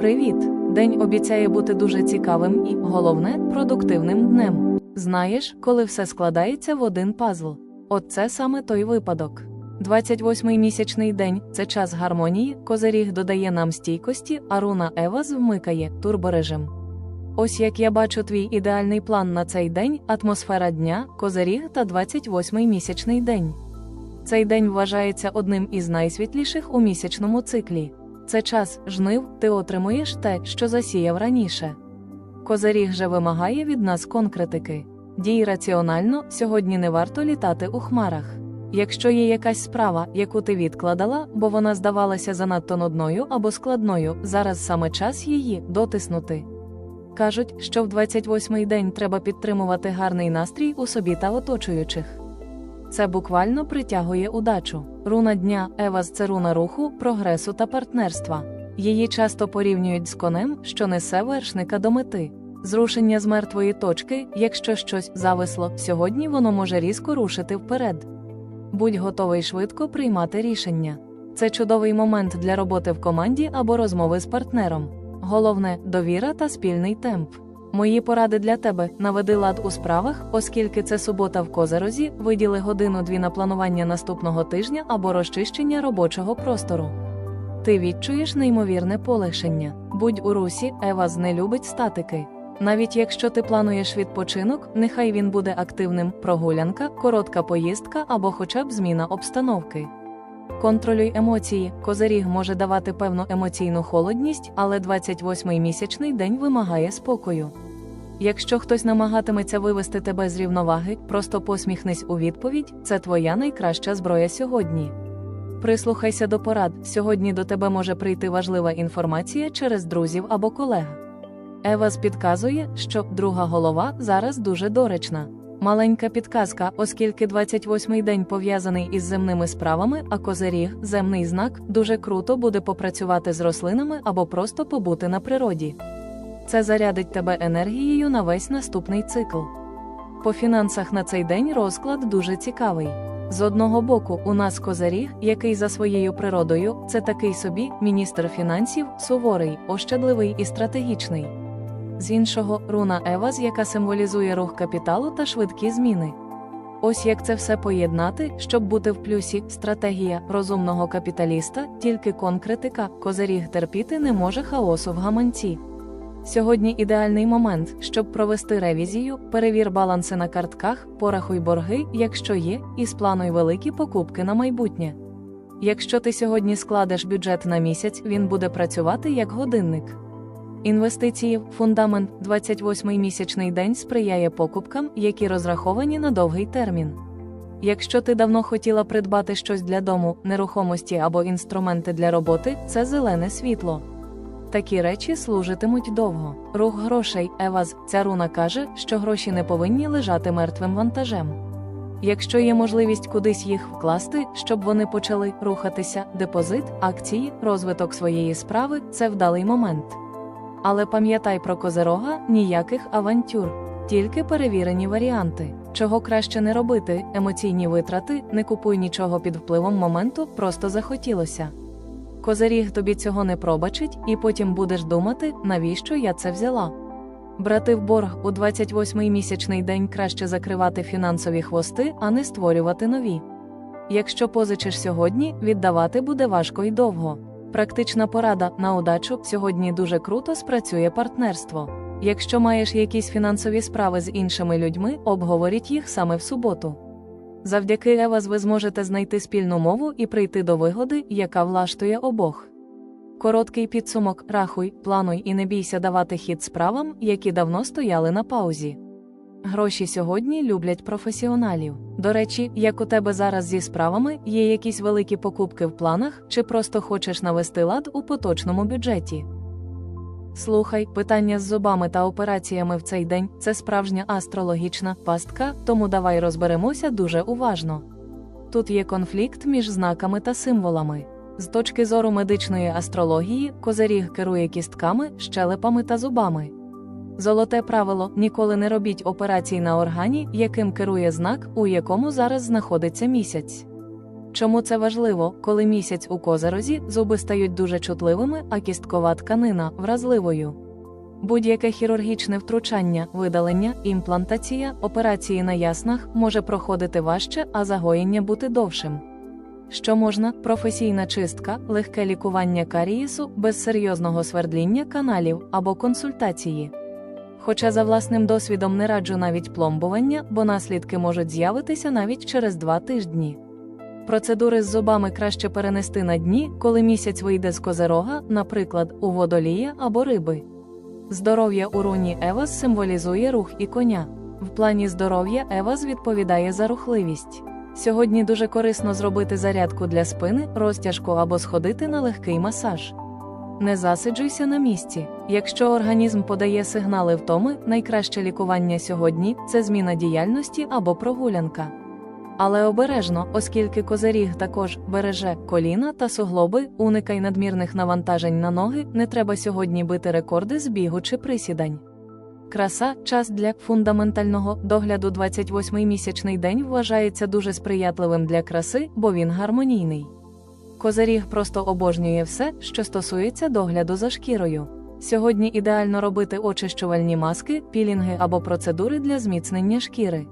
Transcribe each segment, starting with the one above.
Привіт! День обіцяє бути дуже цікавим і, головне, продуктивним днем. Знаєш, коли все складається в один пазл. От це саме той випадок. 28-й місячний день це час гармонії, козиріг додає нам стійкості, а руна Евас вмикає турборежим. Ось як я бачу твій ідеальний план на цей день, атмосфера дня, козиріг та 28-й місячний день. Цей день вважається одним із найсвітліших у місячному циклі. Це час жнив, ти отримуєш те, що засіяв раніше. Козиріг же вимагає від нас конкретики. Дій раціонально, сьогодні не варто літати у хмарах. Якщо є якась справа, яку ти відкладала, бо вона здавалася занадто нудною або складною, зараз саме час її дотиснути. Кажуть, що в 28-й день треба підтримувати гарний настрій у собі та оточуючих. Це буквально притягує удачу. Руна дня Евас це руна руху, прогресу та партнерства. Її часто порівнюють з конем, що несе вершника до мети. Зрушення з мертвої точки, якщо щось зависло, сьогодні воно може різко рушити вперед. Будь готовий швидко приймати рішення. Це чудовий момент для роботи в команді або розмови з партнером. Головне довіра та спільний темп. Мої поради для тебе наведи лад у справах, оскільки це субота в Козерозі, виділи годину-дві на планування наступного тижня або розчищення робочого простору. Ти відчуєш неймовірне полегшення. Будь у русі, Еваз не любить статики. Навіть якщо ти плануєш відпочинок, нехай він буде активним, прогулянка, коротка поїздка або хоча б зміна обстановки. Контролюй емоції. Козиріг може давати певну емоційну холодність, але 28-й місячний день вимагає спокою. Якщо хтось намагатиметься вивести тебе з рівноваги, просто посміхнись у відповідь, це твоя найкраща зброя сьогодні. Прислухайся до порад, сьогодні до тебе може прийти важлива інформація через друзів або колег. Евас підказує, що друга голова зараз дуже доречна. Маленька підказка, оскільки 28-й день пов'язаний із земними справами, а козиріг, земний знак, дуже круто буде попрацювати з рослинами або просто побути на природі. Це зарядить тебе енергією на весь наступний цикл. По фінансах на цей день розклад дуже цікавий. З одного боку, у нас козиріг, який за своєю природою, це такий собі міністр фінансів, суворий, ощадливий і стратегічний. З іншого руна Еваз, яка символізує рух капіталу та швидкі зміни. Ось як це все поєднати, щоб бути в плюсі, стратегія розумного капіталіста, тільки конкретика, козиріг терпіти не може хаосу в гаманці. Сьогодні ідеальний момент, щоб провести ревізію, перевір баланси на картках, порахуй борги, якщо є, і сплануй великі покупки на майбутнє. Якщо ти сьогодні складеш бюджет на місяць, він буде працювати як годинник. Інвестиції фундамент 28-й місячний день сприяє покупкам, які розраховані на довгий термін. Якщо ти давно хотіла придбати щось для дому, нерухомості або інструменти для роботи, це зелене світло. Такі речі служитимуть довго. Рух грошей, Еваз, ця руна каже, що гроші не повинні лежати мертвим вантажем. Якщо є можливість кудись їх вкласти, щоб вони почали рухатися, депозит, акції, розвиток своєї справи це вдалий момент. Але пам'ятай про козирога ніяких авантюр, тільки перевірені варіанти. Чого краще не робити, емоційні витрати, не купуй нічого під впливом моменту, просто захотілося. Козиріг тобі цього не пробачить, і потім будеш думати, навіщо я це взяла. Брати в борг у 28-й місячний день краще закривати фінансові хвости, а не створювати нові. Якщо позичиш сьогодні, віддавати буде важко й довго. Практична порада на удачу сьогодні дуже круто спрацює партнерство. Якщо маєш якісь фінансові справи з іншими людьми, обговоріть їх саме в суботу. Завдяки Еваз ви зможете знайти спільну мову і прийти до вигоди, яка влаштує обох. Короткий підсумок рахуй, плануй і не бійся давати хід справам, які давно стояли на паузі. Гроші сьогодні люблять професіоналів. До речі, як у тебе зараз зі справами, є якісь великі покупки в планах, чи просто хочеш навести лад у поточному бюджеті. Слухай, питання з зубами та операціями в цей день це справжня астрологічна пастка, тому давай розберемося дуже уважно. Тут є конфлікт між знаками та символами. З точки зору медичної астрології, козиріг керує кістками, щелепами та зубами. Золоте правило ніколи не робіть операцій на органі, яким керує знак, у якому зараз знаходиться місяць. Чому це важливо, коли місяць у козерозі зуби стають дуже чутливими, а кісткова тканина вразливою? Будь-яке хірургічне втручання, видалення, імплантація, операції на яснах може проходити важче, а загоєння бути довшим. Що можна, професійна чистка, легке лікування карієсу без серйозного свердління каналів або консультації. Хоча за власним досвідом не раджу навіть пломбування, бо наслідки можуть з'явитися навіть через два тижні. Процедури з зубами краще перенести на дні, коли місяць вийде з козерога, наприклад, у водолія або риби. Здоров'я у руні Евас символізує рух і коня. В плані здоров'я Евас відповідає за рухливість. Сьогодні дуже корисно зробити зарядку для спини, розтяжку або сходити на легкий масаж. Не засиджуйся на місці. Якщо організм подає сигнали втоми, найкраще лікування сьогодні це зміна діяльності або прогулянка. Але обережно, оскільки козиріг також береже коліна та суглоби, уникай надмірних навантажень на ноги, не треба сьогодні бити рекорди з бігу чи присідань. Краса час для фундаментального догляду 28-й місячний день вважається дуже сприятливим для краси, бо він гармонійний. Козиріг просто обожнює все, що стосується догляду за шкірою. Сьогодні ідеально робити очищувальні маски, пілінги або процедури для зміцнення шкіри.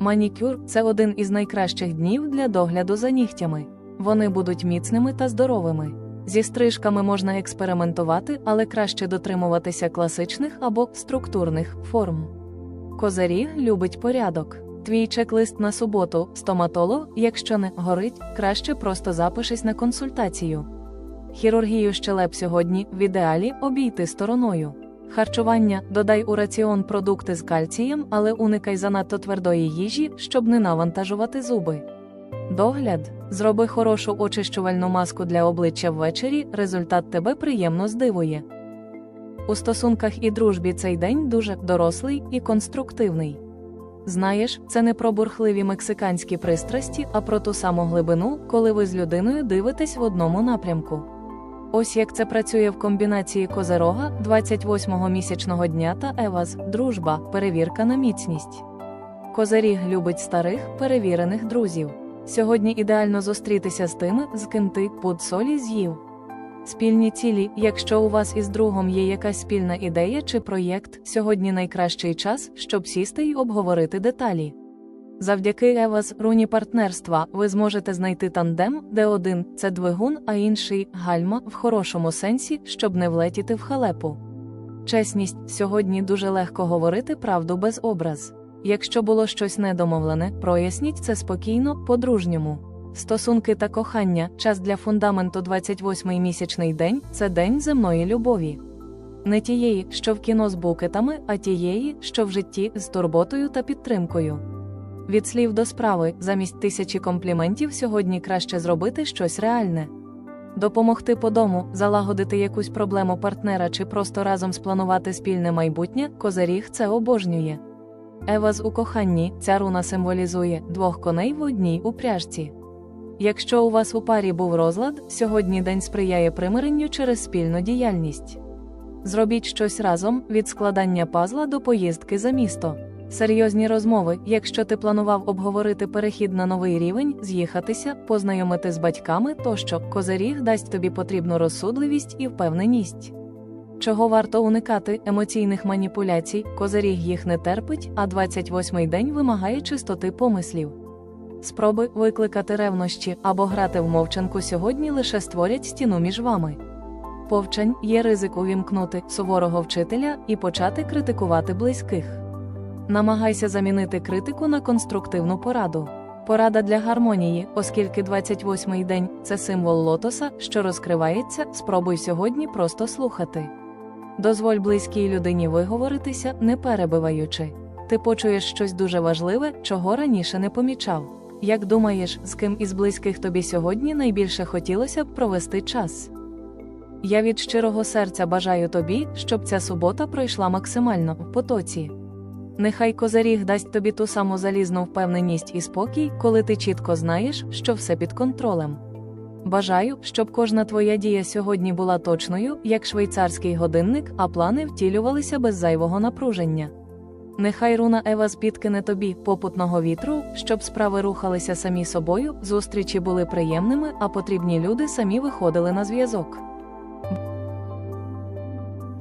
Манікюр це один із найкращих днів для догляду за нігтями. Вони будуть міцними та здоровими. Зі стрижками можна експериментувати, але краще дотримуватися класичних або структурних форм. Козаріг любить порядок. Твій чек-лист на суботу, стоматолог, якщо не горить, краще просто запишись на консультацію. Хірургію щелеп сьогодні в ідеалі обійти стороною. Харчування додай у раціон продукти з кальцієм, але уникай занадто твердої їжі, щоб не навантажувати зуби. Догляд зроби хорошу очищувальну маску для обличчя ввечері, результат тебе приємно здивує. У стосунках і дружбі цей день дуже дорослий і конструктивний. Знаєш, це не про бурхливі мексиканські пристрасті, а про ту саму глибину, коли ви з людиною дивитесь в одному напрямку. Ось як це працює в комбінації Козерога 28-го місячного дня та Еваз, дружба, перевірка на міцність. Козиріг любить старих, перевірених друзів. Сьогодні ідеально зустрітися з тими, з ким ти пуд солі з'їв. Спільні цілі, якщо у вас із другом є якась спільна ідея чи проєкт, сьогодні найкращий час, щоб сісти й обговорити деталі. Завдяки Евас руні партнерства ви зможете знайти тандем, де один це двигун, а інший гальма в хорошому сенсі, щоб не влетіти в халепу. Чесність сьогодні дуже легко говорити правду без образ. Якщо було щось недомовлене, проясніть це спокійно, по-дружньому. Стосунки та кохання, час для фундаменту 28-й місячний день це день земної любові. Не тієї, що в кіно з букетами, а тієї, що в житті з турботою та підтримкою. Від слів до справи, замість тисячі компліментів сьогодні краще зробити щось реальне. Допомогти по дому, залагодити якусь проблему партнера чи просто разом спланувати спільне майбутнє, козиріг це обожнює. Еваз у коханні ця руна символізує двох коней в одній упряжці. Якщо у вас у парі був розлад, сьогодні день сприяє примиренню через спільну діяльність. Зробіть щось разом від складання пазла до поїздки за місто. Серйозні розмови, якщо ти планував обговорити перехід на новий рівень, з'їхатися, познайомити з батьками тощо, козиріг дасть тобі потрібну розсудливість і впевненість. Чого варто уникати емоційних маніпуляцій, козиріг їх не терпить, а 28-й день вимагає чистоти помислів. Спроби викликати ревнощі або грати в мовчанку сьогодні лише створять стіну між вами. Повчань є ризик увімкнути суворого вчителя і почати критикувати близьких. Намагайся замінити критику на конструктивну пораду. Порада для гармонії, оскільки 28-й день це символ лотоса, що розкривається, спробуй сьогодні просто слухати. Дозволь близькій людині виговоритися, не перебиваючи. Ти почуєш щось дуже важливе, чого раніше не помічав. Як думаєш, з ким із близьких тобі сьогодні найбільше хотілося б провести час? Я від щирого серця бажаю тобі, щоб ця субота пройшла максимально в потоці. Нехай козаріг дасть тобі ту саму залізну впевненість і спокій, коли ти чітко знаєш, що все під контролем. Бажаю, щоб кожна твоя дія сьогодні була точною, як швейцарський годинник, а плани втілювалися без зайвого напруження. Нехай руна Ева підкине тобі попутного вітру, щоб справи рухалися самі собою, зустрічі були приємними, а потрібні люди самі виходили на зв'язок.